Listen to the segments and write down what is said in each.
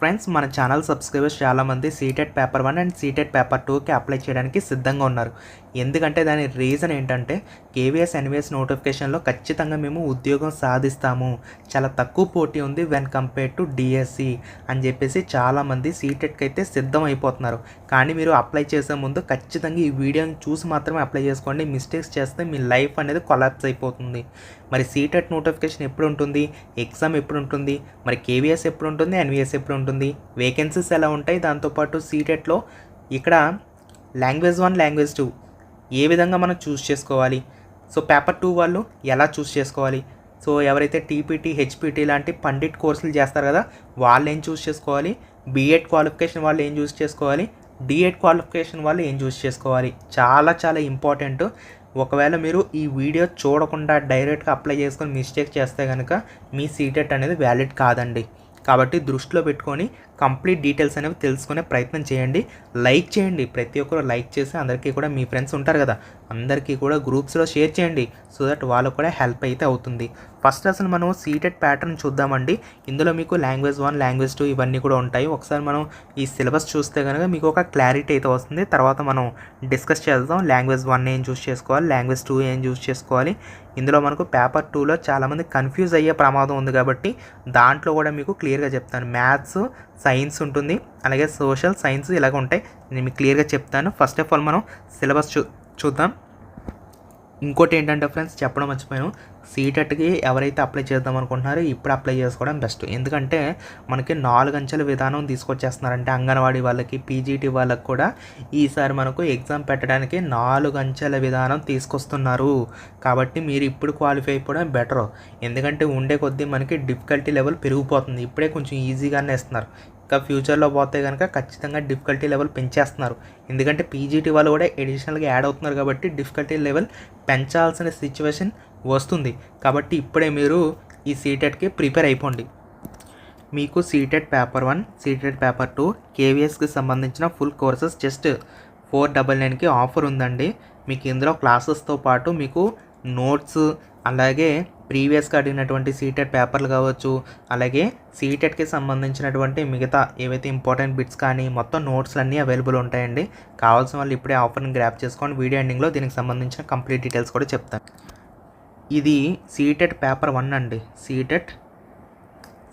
friends మన channel subscribers చాలామంది CTET paper one and CTET paper టూకి అప్లై చేయడానికి సిద్ధంగా ఉన్నారు. ఎందుకంటే దాని రీజన్ ఏంటంటే కేవీఎస్ ఎన్విఎస్ నోటిఫికేషన్లో ఖచ్చితంగా మేము ఉద్యోగం సాధిస్తాము. చాలా తక్కువ పోటీ ఉంది వెన్ కంపేర్ టు డిఎస్సి అని చెప్పేసి చాలామంది సీటెడ్కి అయితే సిద్ధం అయిపోతున్నారు. కానీ మీరు అప్లై చేసే ముందు ఖచ్చితంగా ఈ వీడియోని చూసి మాత్రమే అప్లై చేసుకోండి. మిస్టేక్స్ చేస్తే మీ లైఫ్ అనేది కొలాప్స్ అయిపోతుంది. మరి సీటెట్ నోటిఫికేషన్ ఎప్పుడు ఉంటుంది? ఎగ్జామ్ ఎప్పుడు ఉంటుంది? మరి కేవీఎస్ ఎప్పుడు ఉంటుంది? ఎన్విఎస్ ఎప్పుడు ఉంటుంది? వేకెన్సీస్ ఎలా ఉంటాయి? దాంతోపాటు సీటెట్లో ఇక్కడ లాంగ్వేజ్ వన్ లాంగ్వేజ్ టూ ఏ విధంగా మనం చూస్ చేసుకోవాలి? సో పేపర్ టూ వాళ్ళు ఎలా చూస్ చేసుకోవాలి? సో ఎవరైతే టీపీటీ హెచ్పీటీ లాంటి పండిట్ కోర్సులు చేస్తారు కదా వాళ్ళు ఏం చూస్ చేసుకోవాలి? బీఎడ్ క్వాలిఫికేషన్ వాళ్ళు ఏం చూస్ చేసుకోవాలి? డిఎడ్ క్వాలిఫికేషన్ వాళ్ళు ఏం చూస్ చేసుకోవాలి? చాలా చాలా ఇంపార్టెంట్ ఒకవేళ మీరు ఈ వీడియో చూడకుండా డైరెక్ట్గా అప్లై చేసుకొని మిస్టేక్ చేస్తే కనుక మీ సీటెట్ అనేది వ్యాలిడ్ కాదండి. కాబట్టి దృష్టిలో పెట్టుకొని కంప్లీట్ డీటెయిల్స్ అనేవి తెలుసుకునే ప్రయత్నం చేయండి. లైక్ చేయండి. ప్రతి ఒక్కరు లైక్ చేసి అందరికీ కూడా మీ ఫ్రెండ్స్ ఉంటారు కదా అందరికీ కూడా గ్రూప్స్లో షేర్ చేయండి. సో దట్ వాళ్ళకు కూడా హెల్ప్ అయితే అవుతుంది. ఫస్ట్ అసలు మనం సీటెడ్ ప్యాటర్న్ చూద్దామండి. ఇందులో మీకు లాంగ్వేజ్ వన్ లాంగ్వేజ్ టూ ఇవన్నీ కూడా ఉంటాయి. ఒకసారి మనం ఈ సిలబస్ చూస్తే కనుక మీకు ఒక క్లారిటీ అయితే వస్తుంది. తర్వాత మనం డిస్కస్ చేద్దాం. లాంగ్వేజ్ వన్ ఏం చూస్ చేసుకోవాలి? లాంగ్వేజ్ టూ ఏం చూస్ చేసుకోవాలి? ఇందులో మనకు పేపర్ టూలో చాలామంది కన్ఫ్యూజ్ అయ్యే ప్రమాదం ఉంది కాబట్టి దాంట్లో కూడా మీకు క్లియర్గా చెప్తాను. మ్యాథ్స్ సైన్స్ ఉంటుంది. అలాగే సోషల్ సైన్స్ ఇలాగ ఉంటాయి. నేను మీకు క్లియర్గా చెప్తాను. ఫస్ట్ ఆఫ్ ఆల్ మనం సిలబస్ చూ చూద్దాం. ఇంకోటి ఏంటంటే ఫ్రెండ్స్ చెప్పడం మర్చిపోయాను. సీటెట్కి ఎవరైతే అప్లై చేద్దాం అనుకుంటున్నారో ఇప్పుడు అప్లై చేసుకోవడం బెస్ట్. ఎందుకంటే మనకి నాలుగు అంచెల విధానం తీసుకొచ్చేస్తున్నారంటే అంగన్వాడీ వాళ్ళకి పీజీటీ వాళ్ళకి కూడా ఈసారి మనకు ఎగ్జామ్ పెట్టడానికి నాలుగు అంచెల విధానం తీసుకొస్తున్నారు. కాబట్టి మీరు ఇప్పుడు క్వాలిఫై అయిపోవడం బెటర్. ఎందుకంటే ఉండే కొద్దీ మనకి డిఫికల్టీ లెవెల్ పెరిగిపోతుంది. ఇప్పుడే కొంచెం ఈజీగానే ఇస్తున్నారు ఇంకా ఫ్యూచర్లో పోతే కనుక ఖచ్చితంగా డిఫికల్టీ లెవెల్ పెంచేస్తున్నారు. ఎందుకంటే పీజీటీ వాళ్ళు కూడా ఎడిషనల్గా యాడ్ అవుతున్నారు కాబట్టి డిఫికల్టీ లెవెల్ పెంచాల్సిన సిచ్యువేషన్ వస్తుంది. కాబట్టి ఇప్పుడే మీరు ఈ సీటెట్కి ప్రిపేర్ అయిపోండి. మీకు CTET paper one CTET paper two కేవీఎస్కి సంబంధించిన full courses just four double నైన్కి ఆఫర్ ఉందండి. మీకు ఇందులో క్లాసెస్తో పాటు మీకు నోట్స్ అలాగే ప్రీవియస్గా అడిగినటువంటి సీటెట్ పేపర్లు కావచ్చు అలాగే సీటెట్కి సంబంధించినటువంటి మిగతా ఏవైతే ఇంపార్టెంట్ బిట్స్ కానీ మొత్తం నోట్స్లు అన్నీ అవైలబుల్ ఉంటాయండి. కావాల్సిన వాళ్ళు ఇప్పుడే ఆఫర్ని గ్రాప్ చేసుకోండి వీడియో ఎండింగ్లో దీనికి సంబంధించిన కంప్లీట్ డీటెయిల్స్ కూడా చెప్తాను. ఇది సీటెట్ పేపర్ వన్ అండి. CTET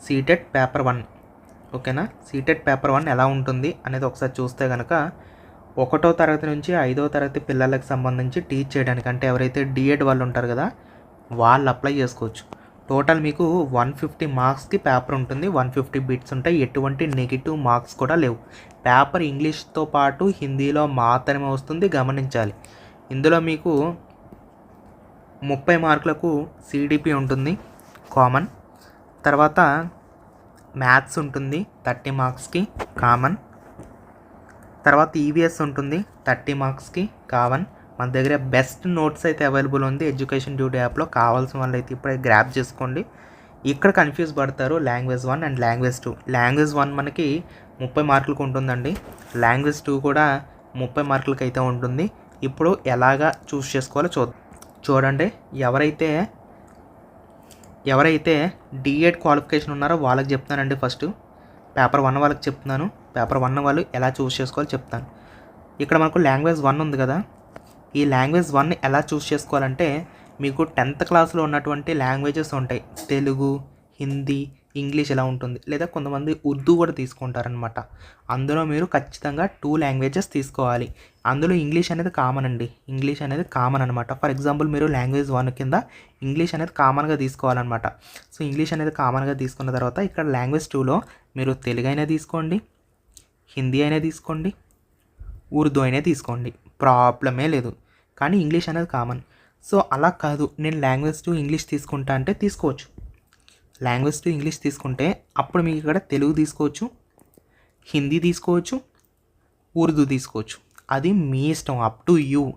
CTET paper one. ఓకేనా? సీటెట్ పేపర్ వన్ ఎలా ఉంటుంది అనేది ఒకసారి చూస్తే కనుక ఒకటో తరగతి నుంచి ఐదో తరగతి పిల్లలకు సంబంధించి టీచ్ చేయడానికి అంటే ఎవరైతే డిఎడ్ వాళ్ళు ఉంటారు కదా వాళ్ళు అప్లై చేసుకోవచ్చు. టోటల్ మీకు వన్ ఫిఫ్టీ మార్క్స్కి పేపర్ ఉంటుంది. వన్ ఫిఫ్టీ బిట్స్ ఉంటాయి. ఎటువంటి నెగిటివ్ మార్క్స్ కూడా లేవు. పేపర్ ఇంగ్లీష్తో పాటు హిందీలో మాత్రమే వస్తుంది. గమనించాలి. ఇందులో మీకు ముప్పై మార్కులకు సిడిపి ఉంటుంది. కామన్ తర్వాత మ్యాథ్స్ ఉంటుంది. థర్టీ మార్క్స్కి కామన్ తర్వాత ఈవీఎస్ ఉంటుంది. థర్టీ మార్క్స్కి కామన్ మన దగ్గర బెస్ట్ నోట్స్ అయితే అవైలబుల్ ఉంది. ఎడ్యుకేషన్ డ్యూటీ యాప్లో కావాల్సిన వాళ్ళు అయితే ఇప్పుడే గ్రాప్ చేసుకోండి. ఇక్కడ కన్ఫ్యూజ్ పడతారు language one and language two language one మనకి ముప్పై మార్కులకు ఉంటుందండి. లాంగ్వేజ్ టూ కూడా ముప్పై మార్కులకి అయితే ఉంటుంది. ఇప్పుడు ఎలాగా చూస్ చేసుకోవాలో చూ చూడండి ఎవరైతే ఎవరైతే డిఎడ్ క్వాలిఫికేషన్ ఉన్నారో వాళ్ళకి చెప్తానండి ఫస్ట్ పేపర్ వన్ వాళ్ళకి చెప్తున్నాను. పేపర్ వన్ వాళ్ళు ఎలా చూస్ చేసుకోవాలో చెప్తాను. ఇక్కడ మనకు లాంగ్వేజ్ వన్ ఉంది కదా. ఈ లాంగ్వేజ్ వన్ ఎలా చూస్ చేసుకోవాలంటే మీకు టెన్త్ క్లాస్లో ఉన్నటువంటి లాంగ్వేజెస్ ఉంటాయి. తెలుగు హిందీ ఇంగ్లీష్ ఎలా ఉంటుంది. లేదా కొంతమంది ఉర్దూ కూడా తీసుకుంటారనమాట అందులో మీరు ఖచ్చితంగా టూ లాంగ్వేజెస్ తీసుకోవాలి. అందులో ఇంగ్లీష్ అనేది కామన్ అండి. ఇంగ్లీష్ అనేది కామన్ అనమాట ఫర్ ఎగ్జాంపుల్ మీరు లాంగ్వేజ్ వన్ కింద ఇంగ్లీష్ అనేది కామన్గా తీసుకోవాలన్నమాట. సో ఇంగ్లీష్ అనేది కామన్గా తీసుకున్న తర్వాత ఇక్కడ లాంగ్వేజ్ టూలో మీరు తెలుగు అయినా తీసుకోండి హిందీ అయినా తీసుకోండి ఉర్దూ అయినా తీసుకోండి. ప్రాబ్లమే లేదు. కానీ ఇంగ్లీష్ అనేది కామన్. సో అలా కాదు. నేను లాంగ్వేజ్ టు ఇంగ్లీష్ తీసుకుంటా అంటే తీసుకోవచ్చు. లాంగ్వేజ్ టు ఇంగ్లీష్ తీసుకుంటే అప్పుడు మీకు ఇక్కడ తెలుగు తీసుకోవచ్చు హిందీ తీసుకోవచ్చు ఉర్దూ తీసుకోవచ్చు. అది మీ ఇష్టం. Up to you.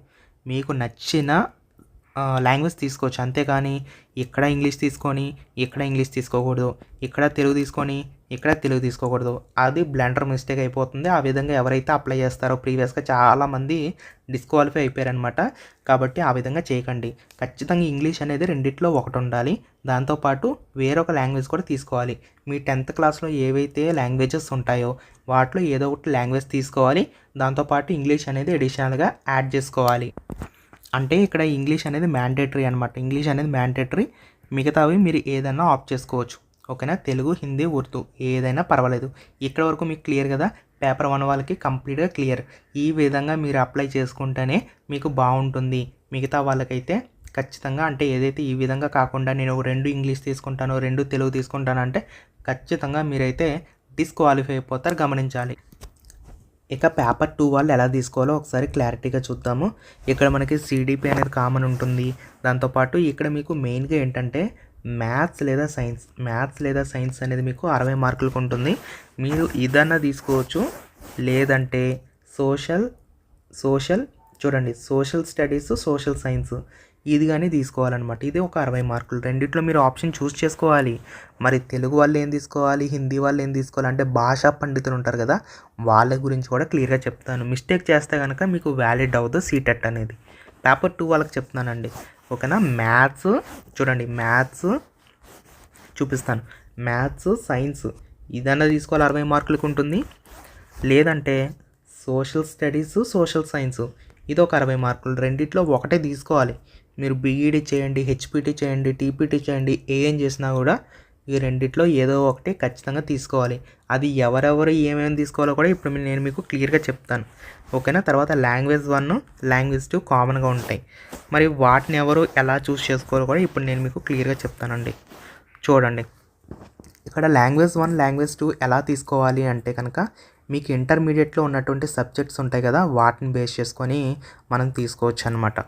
మీకు నచ్చిన లాంగ్వేజ్ తీసుకోవచ్చు. అంతేకాని ఇక్కడ ఇంగ్లీష్ తీసుకొని ఇక్కడ ఇంగ్లీష్ తీసుకోకూడదు. ఇక్కడ తెలుగు తీసుకొని ఇక్కడ తెలుగు తీసుకోకూడదు. అది బ్లాండర్ మిస్టేక్ అయిపోతుంది. ఆ విధంగా ఎవరైతే అప్లై చేస్తారో ప్రీవియస్గా చాలామంది డిస్క్వాలిఫై అయిపోయారనమాట కాబట్టి ఆ విధంగా చేయకండి. ఖచ్చితంగా ఇంగ్లీష్ అనేది రెండిట్లో ఒకటి ఉండాలి. దాంతోపాటు వేరొక లాంగ్వేజ్ కూడా తీసుకోవాలి. మీ టెన్త్ క్లాస్లో ఏవైతే లాంగ్వేజెస్ ఉంటాయో వాటిలో ఏదో ఒకటి లాంగ్వేజ్ తీసుకోవాలి. దాంతోపాటు ఇంగ్లీష్ అనేది అడిషనల్గా యాడ్ చేసుకోవాలి. అంటే ఇక్కడ ఇంగ్లీష్ అనేది మ్యాండేటరీ అనమాట ఇంగ్లీష్ అనేది మ్యాండేటరీ మిగతావి మీరు ఏదైనా ఆఫ్ చేసుకోవచ్చు. ఓకేనా? తెలుగు హిందీ ఉర్దూ ఏదైనా పర్వాలేదు. ఇక్కడ వరకు మీకు క్లియర్ కదా? పేపర్ వన్ వాళ్ళకి కంప్లీట్గా క్లియర్ ఈ విధంగా మీరు అప్లై చేసుకుంటేనే మీకు బాగుంటుంది. మిగతా వాళ్ళకైతే ఖచ్చితంగా అంటే ఏదైతే ఈ విధంగా కాకుండా నేను రెండు ఇంగ్లీష్ తీసుకుంటాను రెండు తెలుగు తీసుకుంటాను అంటే ఖచ్చితంగా మీరైతే డిస్క్వాలిఫై అయిపోతారు గమనించాలి. ఇక పేపర్ టూ వాళ్ళు ఎలా తీసుకోవాలో ఒకసారి క్లారిటీగా చూద్దాము. ఇక్కడ మనకి సిడిపి అనేది కామన్ ఉంటుంది. దాంతోపాటు ఇక్కడ మీకు మెయిన్గా ఏంటంటే మ్యాథ్స్ లేదా సైన్స్ మ్యాథ్స్ లేదా సైన్స్ అనేది మీకు అరవై మార్కులకు ఉంటుంది. మీరు ఇదన్నా తీసుకోవచ్చు. లేదంటే సోషల్ సోషల్ చూడండి సోషల్ స్టడీస్ సోషల్ సైన్స్. ఇది కానీ తీసుకోవాలన్నమాట. ఇది ఒక అరవై మార్కులు. రెండిట్లో మీరు ఆప్షన్ చూస్ చేసుకోవాలి. మరి తెలుగు వాళ్ళు ఏం తీసుకోవాలి? హిందీ వాళ్ళు ఏం తీసుకోవాలి? అంటే భాషా పండితులు ఉంటారు కదా వాళ్ళ గురించి కూడా క్లియర్గా చెప్తాను. మిస్టేక్ చేస్తే కనుక మీకు వ్యాలిడ్ అవ్వదు సీటెట్ అనేది. పేపర్ టూ వాళ్ళకి చెప్తున్నానండి. ఓకేనా? మ్యాథ్స్ చూడండి. మ్యాథ్స్ చూపిస్తాను. మ్యాథ్స్ సైన్స్ ఇదన్నా తీసుకోవాలి. అరవై మార్కులకు ఉంటుంది. లేదంటే సోషల్ స్టడీస్ సోషల్ సైన్స్. ఇది ఒక అరవై మార్కులు. రెండిట్లో ఒకటే తీసుకోవాలి. మీరు బీఈడి చేయండి హెచ్పిటి చేయండి టీపీటీ చేయండి ఏం చేసినా కూడా ఈ రెండిట్లో ఏదో ఒకటి ఖచ్చితంగా తీసుకోవాలి. అది ఎవరెవరు ఏమేమి తీసుకోవాలో కూడా ఇప్పుడు నేను మీకు క్లియర్గా చెప్తాను. ఓకేనా? తర్వాత లాంగ్వేజ్ వన్ లాంగ్వేజ్ టూ కామన్గా ఉంటాయి. మరి వాటిని ఎవరు ఎలా చూస్ చేసుకోవాలో కూడా ఇప్పుడు నేను మీకు క్లియర్గా చెప్తానండి. చూడండి. ఇక్కడ లాంగ్వేజ్ వన్ లాంగ్వేజ్ టూ ఎలా తీసుకోవాలి అంటే కనుక మీకు ఇంటర్మీడియట్లో ఉన్నటువంటి సబ్జెక్ట్స్ ఉంటాయి కదా వాటిని బేస్ చేసుకొని మనం తీసుకోవచ్చు అనమాట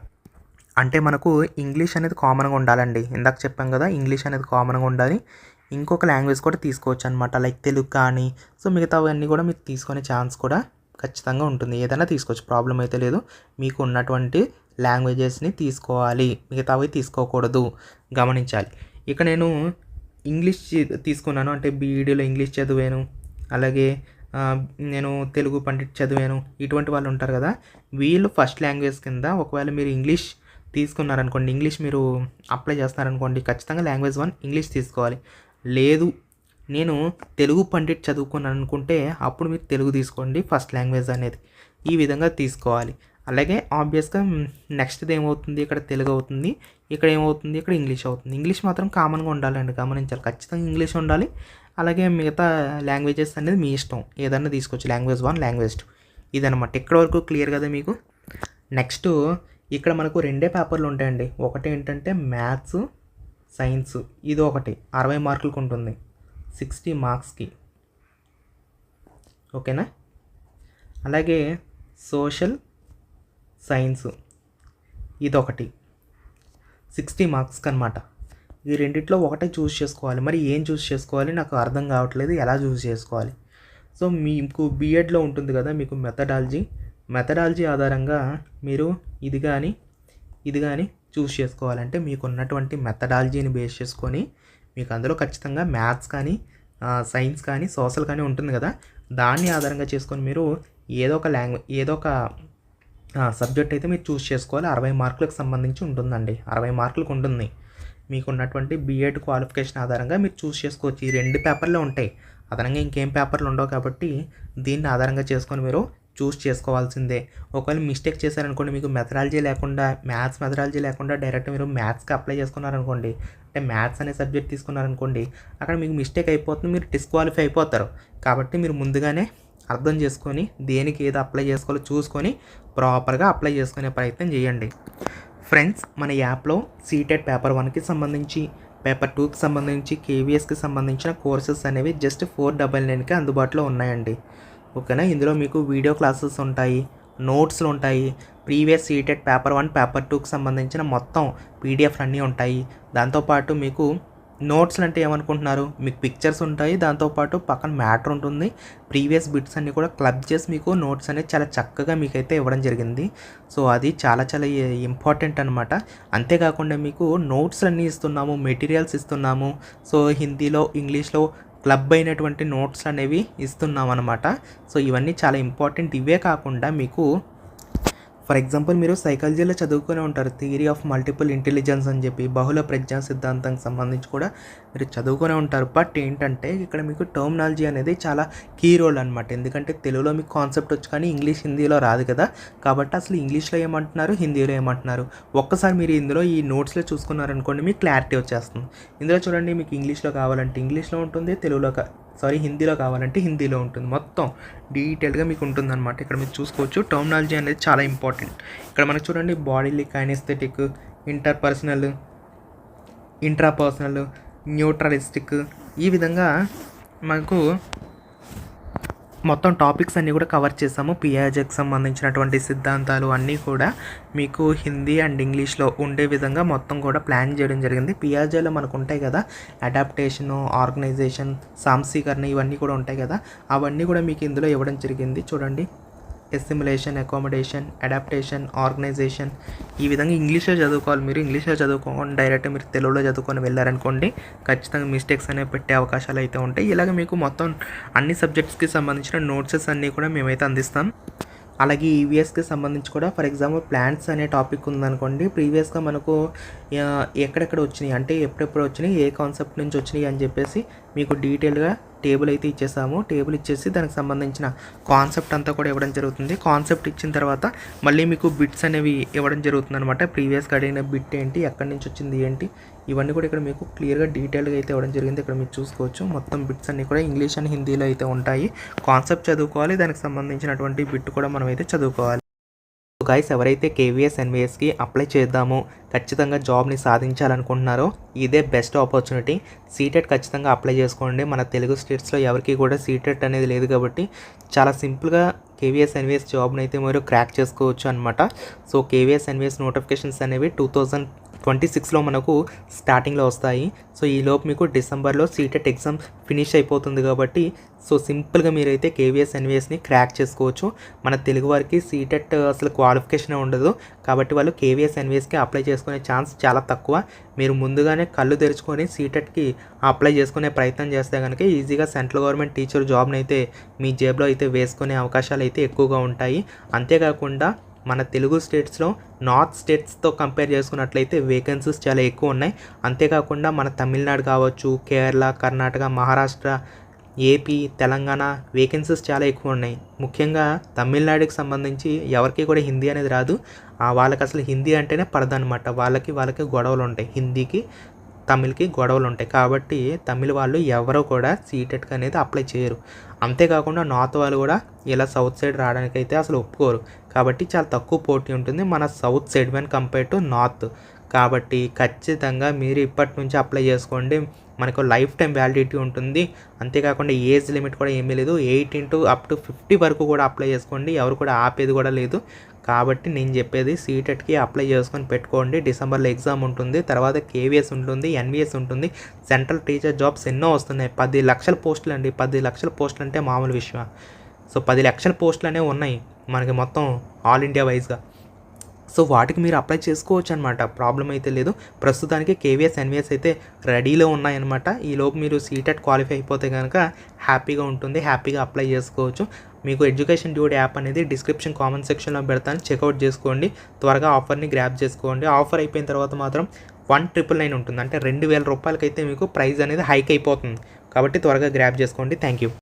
అంటే మనకు ఇంగ్లీష్ అనేది కామన్గా ఉండాలండి. ఇందాక చెప్పాం కదా ఇంగ్లీష్ అనేది కామన్గా ఉండాలి. ఇంకొక లాంగ్వేజ్ కూడా తీసుకోవచ్చు అనమాట లైక్ తెలుగు కానీ సో మిగతావన్నీ కూడా మీకు తీసుకునే ఛాన్స్ కూడా ఖచ్చితంగా ఉంటుంది. ఏదైనా తీసుకోవచ్చు ప్రాబ్లం అయితే లేదు. మీకు ఉన్నటువంటి లాంగ్వేజెస్ని తీసుకోవాలి. మిగతావి తీసుకోకూడదు. గమనించాలి. ఇక నేను ఇంగ్లీష్ తీసుకున్నాను. అంటే బీఈడీలో ఇంగ్లీష్ చదివాను. అలాగే నేను తెలుగు పండిట్ చదివాను. ఇటువంటి వాళ్ళు ఉంటారు కదా వీళ్ళు ఫస్ట్ లాంగ్వేజ్ కింద ఒకవేళ మీరు ఇంగ్లీష్ తీసుకున్నారనుకోండి ఇంగ్లీష్ మీరు అప్లై చేస్తారనుకోండి ఖచ్చితంగా లాంగ్వేజ్ వన్ ఇంగ్లీష్ తీసుకోవాలి. లేదు నేను తెలుగు పండిట్ చదువుకున్నాను అనుకుంటే అప్పుడు మీరు తెలుగు తీసుకోండి ఫస్ట్ లాంగ్వేజ్ అనేది. ఈ విధంగా తీసుకోవాలి. అలాగే ఆబ్వియస్గా నెక్స్ట్ది ఏమవుతుంది? ఇక్కడ తెలుగు అవుతుంది ఇక్కడ ఏమవుతుంది? ఇక్కడ ఇంగ్లీష్ అవుతుంది. ఇంగ్లీష్ మాత్రం కామన్గా ఉండాలండి గమనించాలి. ఖచ్చితంగా ఇంగ్లీష్ ఉండాలి. అలాగే మిగతా లాంగ్వేజెస్ అనేది మీ ఇష్టం. ఏదన్నా తీసుకోవచ్చు లాంగ్వేజ్ వన్ లాంగ్వేజ్ టూ. ఇదనమాట ఇక్కడ వరకు క్లియర్ కదా మీకు? నెక్స్ట్ ఇక్కడ మనకు రెండే పేపర్లు ఉంటాయండి. ఒకటి ఏంటంటే మ్యాథ్స్ సైన్స్. ఇది ఒకటి. అరవై మార్కులకు ఉంటుంది. సిక్స్టీ మార్క్స్కి. ఓకేనా? అలాగే సోషల్ సైన్స్. ఇదొకటి. సిక్స్టీ మార్క్స్కి అనమాట ఈ రెండిట్లో ఒకటే చూస్ చేసుకోవాలి. మరి ఏం చూస్ చేసుకోవాలి? నాకు అర్థం కావట్లేదు. ఎలా చూస్ చేసుకోవాలి? సో మీకు బీఎడ్లో ఉంటుంది కదా మీకు మెథడాలజీ. మెథడాలజీ ఆధారంగా మీరు ఇది కానీ ఇది కానీ చూస్ చేసుకోవాలంటే మీకు ఉన్నటువంటి మెథడాలజీని బేస్ చేసుకొని మీకు అందులో ఖచ్చితంగా మ్యాథ్స్ కానీ సైన్స్ కానీ సోషల్ కానీ ఉంటుంది కదా. దాన్ని ఆధారంగా చేసుకొని మీరు ఏదో ఒక లాంగ్వేజ్ ఏదో ఒక సబ్జెక్ట్ అయితే మీరు చూస్ చేసుకోవాలి. అరవై మార్కులకు సంబంధించి ఉంటుందండి. అరవై మార్కులకు ఉంటుంది. మీకు ఉన్నటువంటి బీఎడ్ క్వాలిఫికేషన్ ఆధారంగా మీరు చూస్ చేసుకోవచ్చు. ఈ రెండు పేపర్లు ఉంటాయి. అదనంగా ఇంకేం పేపర్లు ఉండవు కాబట్టి దీన్ని ఆధారంగా చేసుకొని మీరు చూస్ చేసుకోవాల్సిందే. ఒకవేళ మిస్టేక్ చేశారనుకోండి మీకు మెథడాలజీ లేకుండా మ్యాథ్స్ మెథడాలజీ లేకుండా డైరెక్ట్ మీరు మ్యాథ్స్కి అప్లై చేసుకున్నారనుకోండి అంటే మ్యాథ్స్ అనే సబ్జెక్ట్ తీసుకున్నారనుకోండి అక్కడ మీకు మిస్టేక్ అయిపోతుంది మీరు డిస్క్వాలిఫై అయిపోతారు. కాబట్టి మీరు ముందుగానే అర్థం చేసుకొని దేనికి ఏది అప్లై చేసుకోవాలో చూసుకొని ప్రాపర్గా అప్లై చేసుకునే ప్రయత్నం చేయండి. ఫ్రెండ్స్ మన యాప్లో సీటెడ్ పేపర్ వన్కి సంబంధించి పేపర్ టూకి సంబంధించి కేవీఎస్కి సంబంధించిన కోర్సెస్ అనేవి జస్ట్ ఫోర్ డబల్ నైన్కి అందుబాటులో ఉన్నాయండి. ఓకేనా? ఇందులో మీకు వీడియో క్లాసెస్ ఉంటాయి నోట్స్లు ఉంటాయి previous CTET paper one paper టూకి సంబంధించిన మొత్తం పీడిఎఫ్లు అన్నీ ఉంటాయి. దాంతోపాటు మీకు నోట్స్లు అంటే ఏమనుకుంటున్నారు? మీకు పిక్చర్స్ ఉంటాయి దాంతోపాటు పక్కన మ్యాటర్ ఉంటుంది. ప్రీవియస్ బిట్స్ అన్నీ కూడా క్లబ్ చేసి మీకు నోట్స్ అనేది చాలా చక్కగా మీకైతే ఇవ్వడం జరిగింది. సో అది చాలా చాలా ఇంపార్టెంట్ అనమాట అంతేకాకుండా మీకు నోట్స్ అన్నీ ఇస్తున్నాము మెటీరియల్స్ ఇస్తున్నాము. సో హిందీలో ఇంగ్లీష్లో క్లబ్ అయినటువంటి నోట్స్ అనేవి ఇస్తున్నాం అనమాట సో ఇవన్నీ చాలా ఇంపార్టెంట్ ఇవే కాకుండా మీకు ఫర్ ఎగ్జాంపుల్ మీరు సైకాలజీలో చదువుకునే ఉంటారు. థియరీ ఆఫ్ మల్టిపుల్ ఇంటెలిజెన్స్ అని చెప్పి బహుళ ప్రజ్ఞా సిద్ధాంతానికి సంబంధించి కూడా మీరు చదువుకునే ఉంటారు. బట్ ఏంటంటే ఇక్కడ మీకు టర్మినాలజీ అనేది చాలా కీ రోల్ అనమాట ఎందుకంటే తెలుగులో మీకు కాన్సెప్ట్ వచ్చి కానీ ఇంగ్లీష్ హిందీలో రాదు కదా. కాబట్టి అసలు ఇంగ్లీష్లో ఏమంటున్నారు హిందీలో ఏమంటున్నారు? ఒక్కసారి మీరు ఇందులో ఈ నోట్స్లో చూసుకున్నారనుకోండి మీకు క్లారిటీ వచ్చేస్తుంది. ఇందులో చూడండి మీకు ఇంగ్లీష్లో కావాలంటే ఇంగ్లీష్లో ఉంటుంది తెలుగులో సారీ హిందీలో కావాలంటే హిందీలో ఉంటుంది. మొత్తం డీటెయిల్గా మీకు ఉంటుందన్నమాట. ఇక్కడ మీరు చూసుకోవచ్చు. టర్మినాలజీ అనేది చాలా ఇంపార్టెంట్. ఇక్కడ మనకు చూడండి bodily kinesthetic interpersonal intrapersonal naturalistic ఈ విధంగా మనకు మొత్తం టాపిక్స్ అన్నీ కూడా కవర్ చేసాము. పియాజెక్ సంబంధించినటువంటి సిద్ధాంతాలు అన్నీ కూడా మీకు హిందీ అండ్ ఇంగ్లీష్లో ఉండే విధంగా మొత్తం కూడా ప్లాన్ చేయడం జరిగింది. పియాజేలో మనకు ఉంటాయి కదా అడాప్టేషను ఆర్గనైజేషన్ సాంసీకరణ ఇవన్నీ కూడా ఉంటాయి కదా అవన్నీ కూడా మీకు ఇందులో ఇవ్వడం జరిగింది. చూడండి ఎస్సిములేషన్ అకామిడేషన్ అడాప్టేషన్ ఆర్గనైజేషన్ ఈ విధంగా ఇంగ్లీష్లో చదువుకోవాలి మీరు. ఇంగ్లీష్లో చదువుకోకుండా డైరెక్ట్ మీరు తెలుగులో చదువుకొని వెళ్ళారనుకోండి ఖచ్చితంగా మిస్టేక్స్ అనేవి పెట్టే అవకాశాలు అయితే ఉంటాయి. ఇలాగ మీకు మొత్తం అన్ని సబ్జెక్ట్స్కి సంబంధించిన నోట్సెస్ అన్నీ కూడా మేమైతే అందిస్తాం. అలాగే ఈవీఎస్కి సంబంధించి కూడా ఫర్ ఎగ్జాంపుల్ ప్లాంట్స్ అనే టాపిక్ ఉందనుకోండి ప్రీవియస్గా మనకు ఎక్కడెక్కడ వచ్చినాయి? అంటే ఎప్పుడెప్పుడు వచ్చినాయి? ఏ కాన్సెప్ట్ నుంచి వచ్చినాయి అని చెప్పేసి మీకు డీటెయిల్గా టేబుల్ అయితే ఇచ్చేసాము. టేబుల్ ఇచ్చేసి దానికి సంబంధించిన కాన్సెప్ట్ అంతా కూడా ఇవ్వడం జరుగుతుంది. కాన్సెప్ట్ ఇచ్చిన తర్వాత మళ్ళీ మీకు బిట్స్ అనేవి ఇవ్వడం జరుగుతుంది అనమాట ప్రీవియస్గా అడిగిన బిట్ ఏంటి? ఎక్కడి నుంచి వచ్చింది? ఏంటి? ఇవన్నీ కూడా ఇక్కడ మీకు క్లియర్గా డీటెయిల్గా అయితే ఇవ్వడం జరిగింది. ఇక్కడ మీరు చూసుకోవచ్చు. మొత్తం బిట్స్ అన్నీ కూడా ఇంగ్లీష్ అండ్ హిందీలో అయితే ఉంటాయి. కాన్సెప్ట్ చదువుకోవాలి. దానికి సంబంధించినటువంటి బిట్ కూడా మనం అయితే చదువుకోవాలి. గైస్ ఎవరైతే కేవీఎస్ ఎన్విఎస్కి అప్లై చేద్దాము ఖచ్చితంగా జాబ్ని సాధించాలనుకుంటున్నారో ఇదే బెస్ట్ ఆపర్చునిటీ సీటెట్ ఖచ్చితంగా అప్లై చేసుకోండి. మన తెలుగు స్టేట్స్లో ఎవరికి కూడా సీటెట్ అనేది లేదు కాబట్టి చాలా సింపుల్గా కేవీఎస్ ఎన్విఎస్ జాబ్ని అయితే మీరు క్రాక్ చేసుకోవచ్చు అనమాట సో కేవీఎస్ ఎన్విఎస్ నోటిఫికేషన్స్ అనేవి టూ థౌజండ్ ట్వంటీ సిక్స్లో మనకు స్టార్టింగ్లో వస్తాయి. సో ఈలోపు మీకు డిసెంబర్లో సీటెట్ ఎగ్జామ్ ఫినిష్ అయిపోతుంది కాబట్టి సో సింపుల్గా మీరైతే కేవీఎస్ ఎన్విఎస్ని క్రాక్ చేసుకోవచ్చు. మన తెలుగు వారికి సీటెట్ అసలు క్వాలిఫికేషన్ ఉండదు. కాబట్టి వాళ్ళు కేవీఎస్ ఎన్విఎస్కి అప్లై చేసుకునే ఛాన్స్ చాలా తక్కువ. మీరు ముందుగానే కళ్ళు తెరుచుకొని సీటెట్కి అప్లై చేసుకునే ప్రయత్నం చేస్తే కనుక ఈజీగా సెంట్రల్ గవర్నమెంట్ టీచర్ జాబ్ని అయితే మీ జేబులో అయితే వేసుకునే అవకాశాలు అయితే ఎక్కువగా ఉంటాయి. అంతేకాకుండా మన తెలుగు స్టేట్స్లో నార్త్ స్టేట్స్తో కంపేర్ చేసుకున్నట్లయితే వేకెన్సీస్ చాలా ఎక్కువ ఉన్నాయి. అంతేకాకుండా మన తమిళనాడు కావచ్చు కేరళ కర్ణాటక మహారాష్ట్ర ఏపీ తెలంగాణ వేకెన్సీస్ చాలా ఎక్కువ ఉన్నాయి. ముఖ్యంగా తమిళనాడుకి సంబంధించి ఎవరికి కూడా హిందీ అనేది రాదు. ఆ వాళ్ళకి అసలు హిందీ అంటేనే పడదనమాట వాళ్ళకి వాళ్ళకి గొడవలు ఉంటాయి. హిందీకి తమిళ్కి గొడవలు ఉంటాయి. కాబట్టి తమిళ వాళ్ళు ఎవరో కూడా సీటెట్కి అనేది అప్లై చేయరు. అంతేకాకుండా నార్త్ వాళ్ళు కూడా ఇలా సౌత్ సైడ్ రావడానికి అయితే అసలు ఒప్పుకోరు. కాబట్టి చాలా తక్కువ పోటీ ఉంటుంది మన south side man compare to north. కాబట్టి ఖచ్చితంగా మీరు ఇప్పటి నుంచి అప్లై చేసుకోండి. మనకు లైఫ్ టైం వ్యాలిడిటీ ఉంటుంది. అంతేకాకుండా ఏజ్ లిమిట్ కూడా ఏమీ లేదు. Eighteen to up to fifty వరకు కూడా అప్లై చేసుకోండి. ఎవరు కూడా ఆపేది కూడా లేదు. కాబట్టి నేను చెప్పేది సీటెట్కి అప్లై చేసుకొని పెట్టుకోండి. డిసెంబర్లో ఎగ్జామ్ ఉంటుంది. తర్వాత కేవీఎస్ ఉంటుంది. ఎన్విఎస్ ఉంటుంది. సెంట్రల్ టీచర్ జాబ్స్ ఎన్నో వస్తున్నాయి. పది లక్షల పోస్టులు అండి. పది లక్షల పోస్టులు అంటే మామూలు విషయం సో పది లక్షల పోస్టులు అనేవి ఉన్నాయి. మనకి మొత్తం ఆల్ ఇండియా వైజ్గా సో వాటికి మీరు అప్లై చేసుకోవచ్చు అనమాట ప్రాబ్లం అయితే లేదు. ప్రస్తుతానికి కేవీఎస్ ఎన్విఎస్ అయితే రెడీలో ఉన్నాయన్నమాట. ఈ లోపు మీరు సీటెట్ క్వాలిఫై అయిపోతే కనుక హ్యాపీగా ఉంటుంది. హ్యాపీగా అప్లై చేసుకోవచ్చు. మీకు ఎడ్యుకేషన్ డ్యూడ్ యాప్ అనేది డిస్క్రిప్షన్ కామెంట్ సెక్షన్లో పెడతాను. చెక్అవుట్ చేసుకోండి. త్వరగా ఆఫర్ని గ్రాప్ చేసుకోండి. ఆఫర్ అయిపోయిన తర్వాత మాత్రం వన్ ట్రిపుల్ నైన్ ఉంటుంది. అంటే రెండు వేల రూపాయలకైతే మీకు ప్రైస్ అనేది హైక్ అయిపోతుంది. కాబట్టి త్వరగా గ్రాప్ చేసుకోండి. Thank you